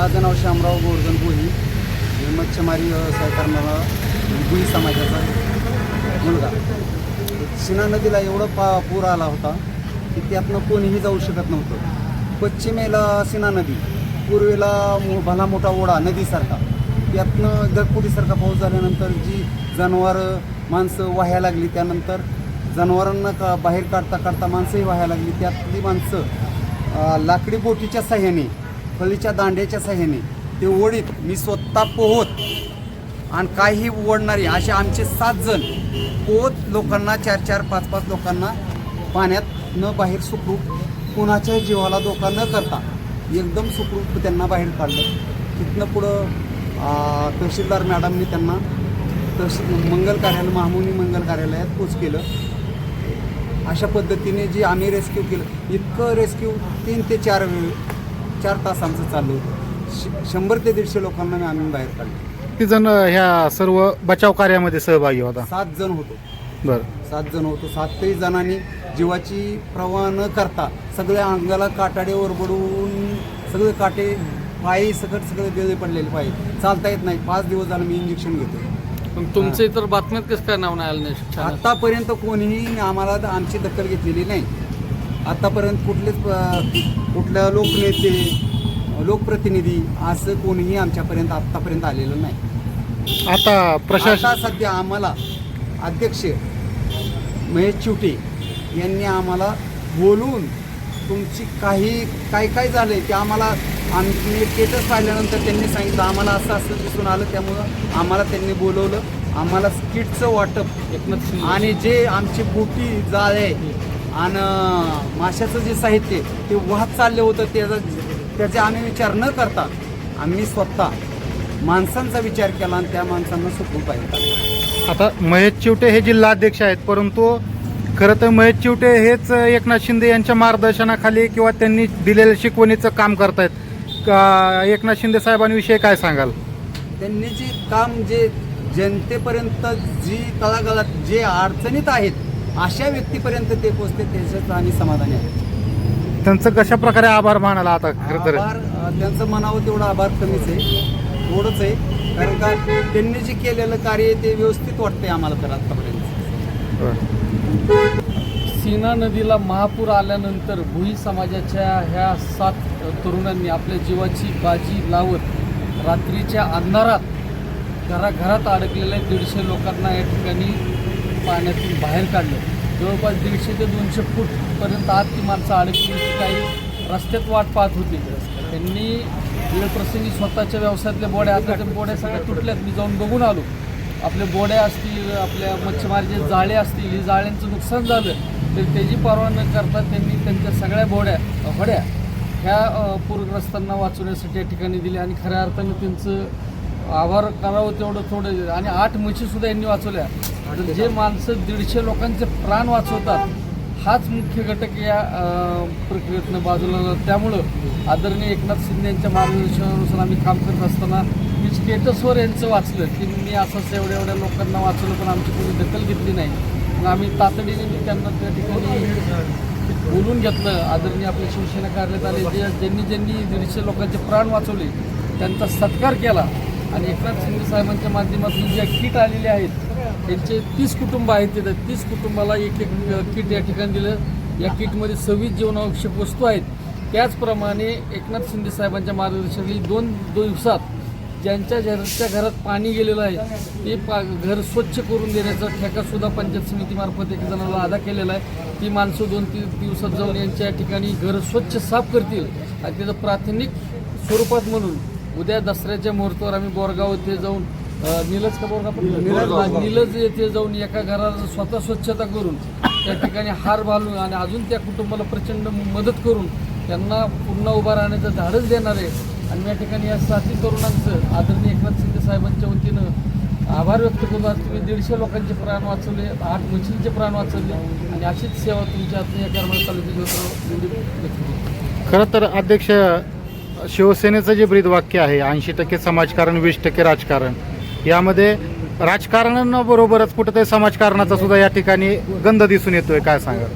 माझं नाव शामराव गोवर्धन गोही मी मच्छीमारी व्यवसाय करणारा भुई समाजाचा मुलगा. शिना नदीला एवढं पा पूर आला होता की त्यातनं कोणीही जाऊ शकत नव्हतं. पश्चिमेला सिना नदी पूर्वेला भला मोठा ओढा नदीसारखा. त्यातनं ढगफुटीसारखा पाऊस झाल्यानंतर जी जनावरं माणसं वाहायला लागली त्यानंतर जनावरांना का बाहेर काढता काढता माणसंही वाहायला लागली. त्यातली माणसं लाकडी बोटीच्या साह्याने फळीच्या दांड्याच्या सहाय्याने ते ओढीत मी स्वतः पोहत आणि काही ओढणारे असे आमचे सात जण पोहत लोकांना चार चार पाच पाच लोकांना पाण्यात न बाहेर सुखरूप कुणाच्याही जीवाला धोका न करता एकदम सुखरूप त्यांना बाहेर काढलं. तिथनं पुढं तहसीलदार मॅडमनी त्यांना तहसील मंगल कार्यालय महामुनी मंगल कार्यालयात पोच केलं. अशा पद्धतीने जी आम्ही रेस्क्यू केलं. इतकं रेस्क्यू तीन ते चार वेळ चार तास आमचं चाललं होतं श- शंभर ते दीडशे लोकांना मी आम्ही बाहेर काढले. किती जण ह्या सर्व बचाव कार्यामध्ये सहभागी होता? सात जण होतो. बरं. सात जण होतो. सातही जणांनी जीवाची प्रवाह न करता सगळ्या अंगाला काटाडे ओरबडून सगळे काटे पायी सकट सगळे वेळे पडलेले पाहिजे चालता येत नाही. पाच दिवस झालं मी इंजेक्शन घेतो पण तुमचं इतर बातम्यात कसं काय नाव नाही आलं नाही. आतापर्यंत कोणीही आम्हाला आमची दखल घेतलेली नाही. आतापर्यंत कुठलेच कुठलं लोकनेते लोकप्रतिनिधी असं कोणीही आमच्यापर्यंत आतापर्यंत आलेलं नाही. आता प्रशासन सध्या आम्हाला अध्यक्ष महेश चिवटे यांनी आम्हाला बोलून तुमची काही काय काय झालं ते आम्हाला आम्ही स्टेटस पाहिल्यानंतर त्यांनी सांगितलं. आम्हाला असं असं दिसून आलं त्यामुळं आम्हाला त्यांनी बोलवलं. आम्हाला किटचं वाटप आणि जे आमची बोटी जाळे आणि माशाचं जे साहित्य ते वाहत चाललं होतं त्याचा त्याचा आम्ही विचार न करता आम्ही स्वतः माणसांचा विचार केला आणि त्या माणसांना सुखरूप पाहिजे आता महेश चिवटे हे जिल्हाध्यक्ष आहेत परंतु खरं तर महेश चिवटे हेच एकनाथ शिंदे यांच्या मार्गदर्शनाखाली किंवा त्यांनी दिलेल्या शिकवणीचं काम करतायत. का एकनाथ शिंदे साहेबांविषयी काय सांगाल? त्यांनी जे काम जे जनतेपर्यंत जी तळागाळात जे अडचणीत आहेत अशा व्यक्तीपर्यंत ते पोचते त्याच्यात आम्ही समाधानी आहे. त्यांचं कशा प्रकारे आभार मानाला आता खरं तर? आभार अ, त्यांचं म्हणावं तेवढं आभार कमीच आहे. थोडंच आहे. कारण का त्यांनी जे केलेलं कार्य आहे ते व्यवस्थित वाटतंय आम्हाला तर आतापर्यंत. बरं. सीना नदीला महापूर आल्यानंतर भुई समाजाच्या ह्या सात तरुणांनी आपल्या जीवाची बाजी लावत रात्रीच्या अंधारात घराघरात अडकलेल्या दीडशे लोकांना या ठिकाणी पाण्यातून बाहेर काढलं. जवळपास दीडशे ते दोनशे फूटपर्यंत आत ती माणसं अडकली. काही रस्त्यात वाट पाहत होती. त्यांनी वेळप्रसंगी स्वतःच्या व्यवसायातल्या बोड्या आता त्या बोड्या सगळ्या तुटल्यात. मी जाऊन बघून आलो. आपल्या बोड्या असतील आपल्या मच्छीमारीचे जाळे असतील ही जाळ्यांचं नुकसान झालं. तर त्याची पर्वा न करता त्यांनी त्यांच्या सगळ्या बोड्या होड्या ह्या पूरग्रस्तांना वाचवण्यासाठी या ठिकाणी दिल्या आणि खऱ्या अर्थानं त्यांचं आभार करावं तेवढं थोडं आणि आठ म्हशीसुद्धा यांनी वाचवल्या. तर जे माणसं दीडशे लोकांचे प्राण वाचवतात हाच मुख्य घटक या प्रक्रियेतनं बाजूला त्यामुळं आदरणीय एकनाथ शिंदे यांच्या मार्गदर्शनानुसार आम्ही काम करत असताना मी स्टेटसवर यांचं वाचलं की मी असं एवढ्या एवढ्या लोकांना वाचलं पण आमची कोणी दखल घेतली नाही. मग आम्ही तातडीने मी त्यांना त्या ठिकाणी बोलून घेतलं. आदरणीय आपले शिवसेना कार्यालयात आले ज्यांनी ज्यांनी दीडशे लोकांचे प्राण वाचवले त्यांचा सत्कार केला. आणि एकनाथ शिंदे साहेबांच्या माध्यमातून ज्या किट आलेले आहेत त्यांचे तीस कुटुंब आहेत तिथं. तीस कुटुंबाला एक एक किट या ठिकाणी दिलं. या किटमध्ये सव्वीस जीवनावश्यक वस्तू आहेत. त्याचप्रमाणे एकनाथ शिंदे साहेबांच्या मार्गदर्शनाखाली दोन दिवसात ज्यांच्या घरच्या घरात पाणी गेलेलं आहे ते पा घर स्वच्छ करून देण्याचा ठेकासुद्धा पंचायत समितीमार्फत एक जणाला अदा केलेला आहे. ती माणसं दोन तीन दिवसात जाऊन यांच्या या ठिकाणी घर स्वच्छ साफ करतील आणि त्याचं प्राथमिक स्वरूपात म्हणून उद्या दसऱ्याच्या मुहूर्तावर आम्ही बोरगाव येथे जाऊन निलज का बोरगाव निलज निलज येथे जाऊन एका घराला स्वतः स्वच्छता करून त्या ठिकाणी हार घालून आणि अजून त्या कुटुंबाला प्रचंड मदत करून त्यांना पुन्हा उभा राहण्याचं धाडस देणार आहे. आणि या ठिकाणी या साथी तरुणांचं आदरणीय एकनाथ शिंदे साहेबांच्या वतीनं आभार व्यक्त करतो. आज तुम्ही दीडशे लोकांचे प्राण वाचवले आठ मशीनचे प्राण वाचवले आणि अशीच सेवा तुमच्या हातून या करमाळ तालुक्यात खरं तर अध्यक्ष शिवसेनेचं जे ब्रीदवाक्य आहे ऐंशी टक्के समाजकारण वीस टक्के राजकारण यामध्ये राजकारणाबरोबरच कुठंतरी समाजकारणाचा सुद्धा या ठिकाणी गंध दिसून येतोय काय सांगा?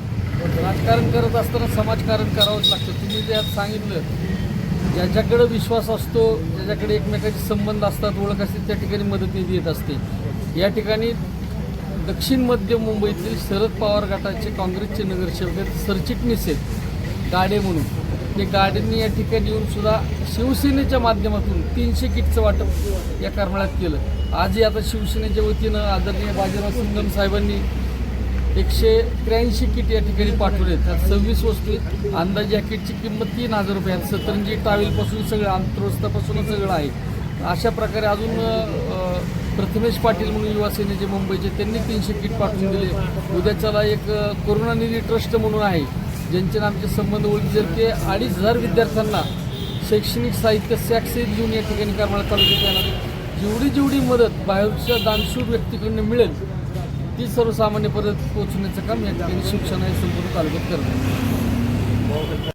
राजकारण करत असताना समाजकारण करावंच लागतं. तुम्ही जे आज सांगितलं ज्याच्याकडे विश्वास असतो ज्याच्याकडे एकमेकाचे संबंध असतात ओळख असते त्या ठिकाणी मदत निधी येत असते. या ठिकाणी दक्षिण मध्य मुंबईतील शरद पवार गटाचे काँग्रेसचे नगरसेवक आहेत सरचिटणीस आहेत गाडे म्हणून. ते गाड्यांनी या ठिकाणी येऊन सुद्धा शिवसेनेच्या माध्यमातून तीनशे किटचं वाटप या करमाळ्यात केलं. आजही आता शिवसेनेच्या वतीनं आदरणीय बाजीराव सिंगम साहेबांनी एकशे त्र्याऐंशी किट या ठिकाणी पाठवले त्यात सव्वीस वस्तू अंदाजे या किटची किंमत तीन हजार रुपये सतरंजी टावेलपासून सगळं अंतरवस्थापासून सगळं आहे. अशा प्रकारे अजून प्रथमेश पाटील म्हणून युवा सेनेचे मुंबईचे त्यांनी तीनशे किट पाठवून दिले. उद्याच्याला एक करुणानिधी ट्रस्ट म्हणून आहे. ज्यांचे आमचे संबंध ओळखी ते अडीच हजार विद्यार्थ्यांना शैक्षणिक साहित्य सॅक्सेस घेऊन या ठिकाणी करमाळा तालुक्यात येणार जेवढी जेवढी मदत बाहेरच्या दानशूर व्यक्तीकडनं मिळेल ती सर्वसामान्यपर्यंत पोहोचण्याचं काम या ठिकाणी शिक्षण आहे संपूर्ण तालुक्यात करणार.